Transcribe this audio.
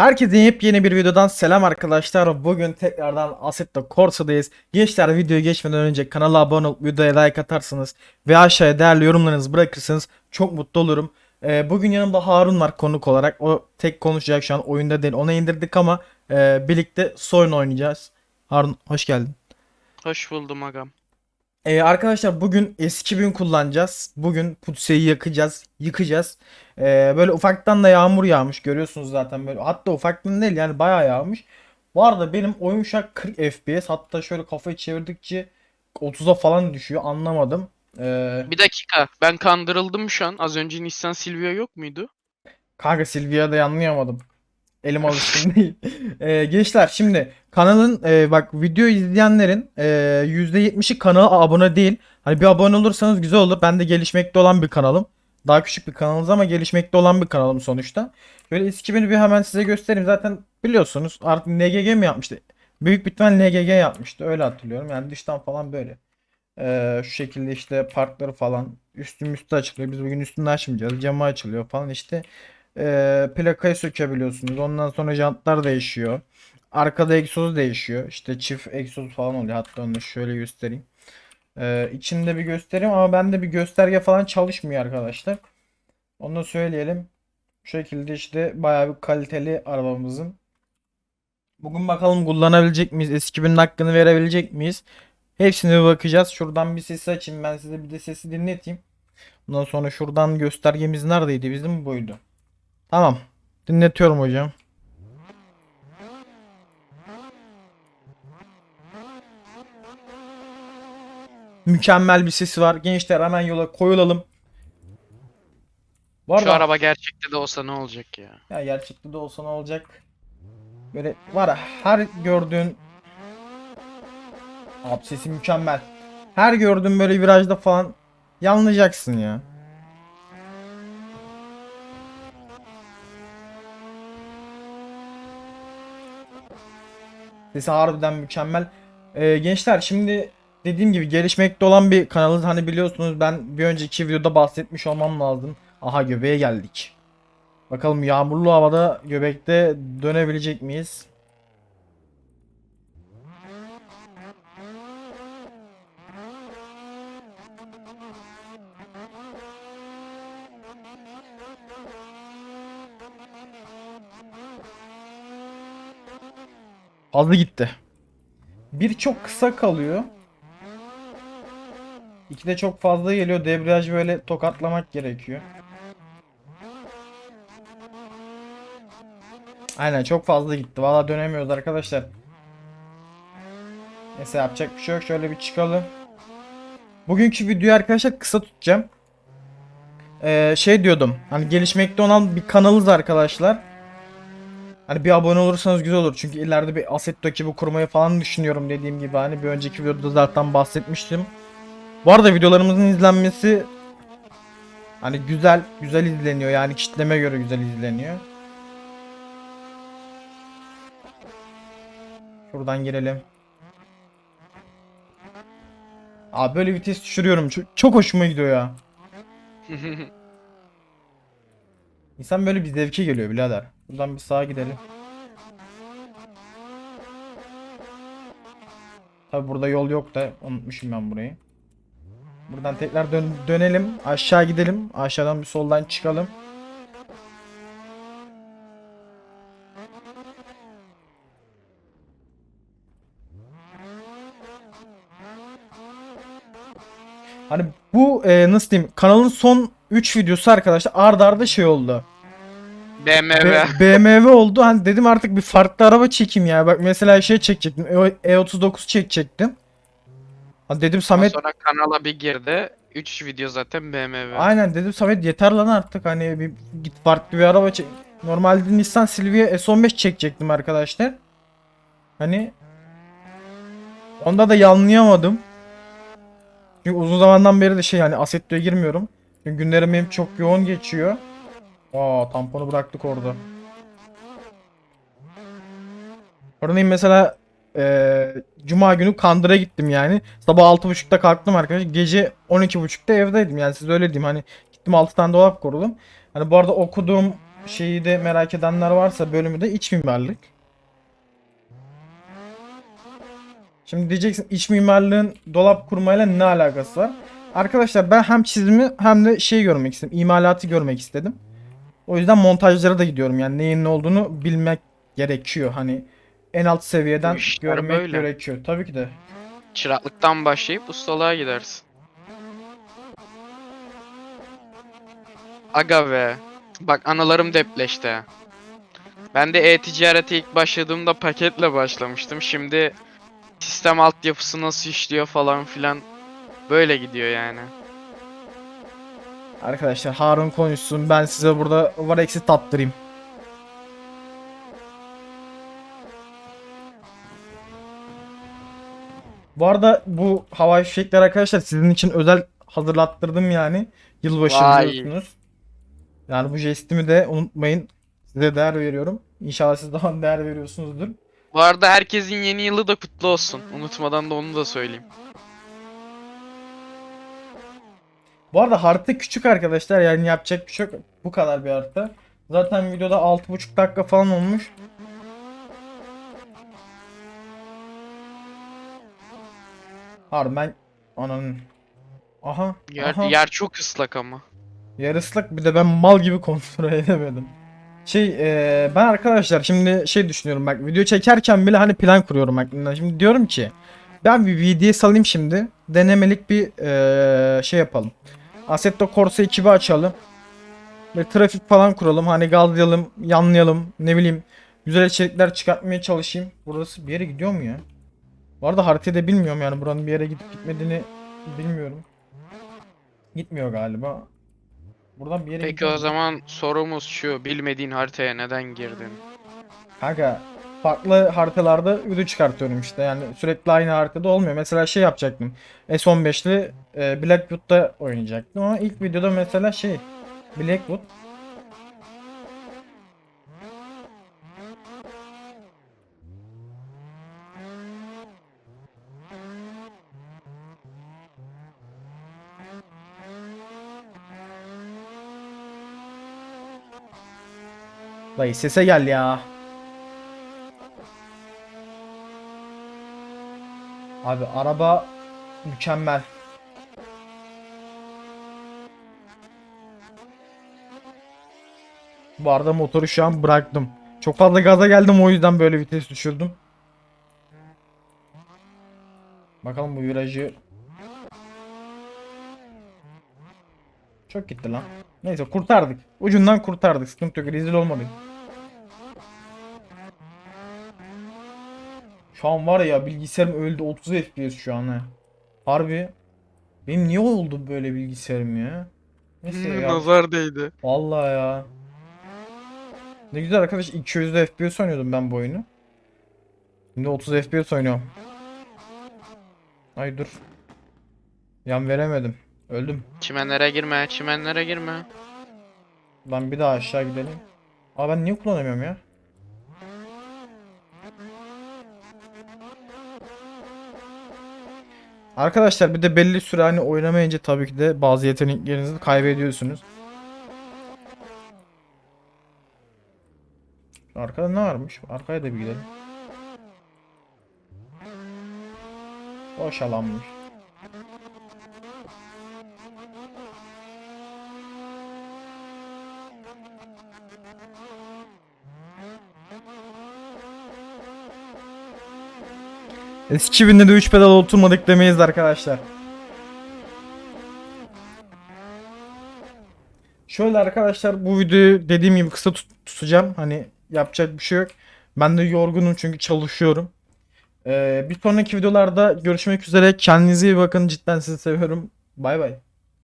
Herkese yepyeni bir videodan selam arkadaşlar. Bugün tekrardan Assetto Corsa'dayız. Gençler videoya geçmeden önce kanala abone olup videoya like atarsınız ve aşağıya değerli yorumlarınızı bırakırsanız çok mutlu olurum. Ee, bugün yanımda Harun var konuk olarak. O tek konuşacak şu an oyunda değil. Ona indirdik ama e, birlikte Soyun oynayacağız. Harun hoş geldin. Hoş buldum agam. Ee, arkadaşlar bugün eski bin kullanacağız. Bugün Putse'yi yakacağız, yıkacağız. Ee, böyle ufaktan da yağmur yağmış görüyorsunuz zaten böyle. Hatta ufaktan değil yani bayağı yağmış. Bu arada benim an 40 FPS. Hatta şöyle kafayı çevirdikçe 30'a falan düşüyor anlamadım. Ee, Bir dakika ben kandırıldım şu an. Az önce Nissan Silvia yok muydu? kanka Silvia'da anlayamadım. Elim alışkın değil. Ee, gençler şimdi kanalın e, bak video izleyenlerin e, %70'i kanala abone değil. Hani bir abone olursanız güzel olur. Ben de gelişmekte olan bir kanalım. Daha küçük bir kanalımız ama gelişmekte olan bir kanalım sonuçta. Böyle eski beni bir hemen size göstereyim. Zaten biliyorsunuz artık NGG mi yapmıştı? Büyük ihtimal NGG yapmıştı. Öyle hatırlıyorum. Yani dıştan falan böyle. Ee, şu şekilde işte parkları falan üstü üstü açılıyor. Biz bugün üstünü açmayacağız. Camı açılıyor falan işte. Ee, plakayı sökebiliyorsunuz. Ondan sonra jantlar değişiyor. Arkada egzoz değişiyor. İşte çift egzoz falan oluyor. Hatta onu şöyle göstereyim. Ee, içinde bir göstereyim ama bende bir gösterge falan çalışmıyor arkadaşlar. Onu da söyleyelim. Şu şekilde işte bayağı bir kaliteli arabamızın. Bugün bakalım kullanabilecek miyiz? Eski binin hakkını verebilecek miyiz? Hepsine bakacağız. Şuradan bir sesi açayım. Ben size bir de sesi dinleteyim. Ondan sonra şuradan göstergemiz neredeydi? Bizim buydu. Tamam. Dinletiyorum hocam. Mükemmel bir sesi var. Gençler hemen yola koyulalım. Bu Şu araba gerçekte de olsa ne olacak ya? ya gerçekte de olsa ne olacak? Böyle var ya her gördüğün Abi sesi mükemmel. Her gördüğün böyle virajda falan yanlayacaksın ya. Sesi harbiden mükemmel. Ee, gençler şimdi dediğim gibi gelişmekte olan bir kanalız. Hani biliyorsunuz ben bir önceki videoda bahsetmiş olmam lazım. Aha göbeğe geldik. Bakalım yağmurlu havada göbekte dönebilecek miyiz? Fazla gitti. Bir çok kısa kalıyor. İki de çok fazla geliyor. Debriyaj böyle tokatlamak gerekiyor. Aynen çok fazla gitti. Valla dönemiyoruz arkadaşlar. Neyse yapacak bir şey yok. Şöyle bir çıkalım. Bugünkü videoyu arkadaşlar kısa tutacağım. Ee, şey diyordum. Hani gelişmekte olan bir kanalız arkadaşlar. Hani bir abone olursanız güzel olur. Çünkü ileride bir Assetto ekibi kurmayı falan düşünüyorum dediğim gibi. Hani bir önceki videoda zaten bahsetmiştim. Bu arada videolarımızın izlenmesi hani güzel güzel izleniyor. Yani kitleme göre güzel izleniyor. Şuradan girelim. Abi böyle vites düşürüyorum. Çok, çok hoşuma gidiyor ya. İnsan böyle bir zevke geliyor birader. Buradan bir sağa gidelim. Tabi burada yol yok da unutmuşum ben burayı. Buradan tekrar dön dönelim. Aşağı gidelim. Aşağıdan bir soldan çıkalım. Hani bu e, nasıl diyeyim kanalın son 3 videosu arkadaşlar ardarda arda şey oldu. BMW. B- BMW oldu. Hani dedim artık bir farklı araba çekeyim ya. Bak mesela şey çekecektim. E- E39 çekecektim. Hani dedim Samet sonra kanala bir girdi. 3 video zaten BMW. aynen dedim Samet yeter lan artık hani bir git farklı bir araba çek. Normalde Nissan Silvia S15 çekecektim arkadaşlar. Hani onda da yanlayamadım. Çünkü uzun zamandan beri de şey yani Assetto'ya girmiyorum. Çünkü günlerim benim çok yoğun geçiyor. Aa tamponu bıraktık orada. Örneğin mesela eee Cuma günü Kandır'a gittim yani. Sabah 6.30'da kalktım arkadaşlar. Gece 12.30'da evdeydim. Yani size öyle diyeyim. Hani gittim 6 tane dolap korudum. Hani bu arada okuduğum şeyi de merak edenler varsa bölümü de iç mimarlık. Şimdi diyeceksin iç mimarlığın dolap kurmayla ne alakası var? Arkadaşlar ben hem çizimi hem de şey görmek istedim. imalatı görmek istedim. O yüzden montajlara da gidiyorum. Yani neyin ne olduğunu bilmek gerekiyor. Hani en alt seviyeden işler görmek böyle. gerekiyor. Tabii ki de. Çıraklıktan başlayıp ustalığa gidersin. Aga be. Bak anılarım depreşti. Ben de e-ticarete ilk başladığımda paketle başlamıştım. Şimdi sistem altyapısı nasıl işliyor falan filan böyle gidiyor yani. Arkadaşlar Harun konuşsun. Ben size burada var eksi tattırayım. Bu arada bu hava fişekleri arkadaşlar sizin için özel hazırlattırdım yani. Yılbaşı Vay. biliyorsunuz. Yani bu jestimi de unutmayın. Size değer veriyorum. İnşallah siz daha değer veriyorsunuzdur. Bu arada herkesin yeni yılı da kutlu olsun. Unutmadan da onu da söyleyeyim. Bu arada harita küçük arkadaşlar yani yapacak bir şey yok. Bu kadar bir harita. Zaten videoda 6,5 dakika falan olmuş. Harbi ben ananın. Aha. Yer, aha. yer çok ıslak ama. Yer ıslak bir de ben mal gibi kontrol edemedim. Şey eee, ben arkadaşlar şimdi şey düşünüyorum bak video çekerken bile hani plan kuruyorum aklımda. Şimdi diyorum ki ben bir VDS alayım şimdi. Denemelik bir eee, şey yapalım. Assetto Corsa ekibi açalım. Ve trafik falan kuralım. Hani gazlayalım, yanlayalım, ne bileyim. Güzel içerikler çıkartmaya çalışayım. Burası bir yere gidiyor mu ya? Bu arada haritayı da bilmiyorum yani buranın bir yere gidip gitmediğini bilmiyorum. Gitmiyor galiba. Buradan bir yere Peki gidiyor o zaman sorumuz şu. Bilmediğin haritaya neden girdin? Kanka farklı haritalarda video çıkartıyorum işte yani sürekli aynı haritada olmuyor. Mesela şey yapacaktım. S15'li e, Blackwood'da oynayacaktım ama ilk videoda mesela şey Blackwood Dayı sese gel ya. Abi araba mükemmel. Bu arada motoru şu an bıraktım. Çok fazla gaza geldim o yüzden böyle vites düşürdüm. Bakalım bu virajı. Çok gitti lan. Neyse kurtardık. Ucundan kurtardık. Sıkıntı yok. Rezil olmadık. Şu an var ya bilgisayarım öldü 30 FPS şu an ha. Harbi. Benim niye oldu böyle bilgisayarım ya? Neyse ya. Nazar değdi. Vallahi ya. Ne güzel arkadaş 200 FPS oynuyordum ben bu oyunu. Şimdi 30 FPS oynuyorum. Ay dur. Yan veremedim. Öldüm. Çimenlere girme, çimenlere girme. Ben bir daha aşağı gidelim. Aa ben niye kullanamıyorum ya? Arkadaşlar bir de belli süre hani oynamayınca tabii ki de bazı yeteneklerinizi kaybediyorsunuz. Arkada ne varmış? Arkaya da bir gidelim. Boş alanmış. Eski binde de 3 pedal oturmadık demeyiz arkadaşlar. Şöyle arkadaşlar bu videoyu dediğim gibi kısa tut- tutacağım. Hani yapacak bir şey yok. Ben de yorgunum çünkü çalışıyorum. Ee, bir sonraki videolarda görüşmek üzere. Kendinize iyi bakın. Cidden sizi seviyorum. Bay bay.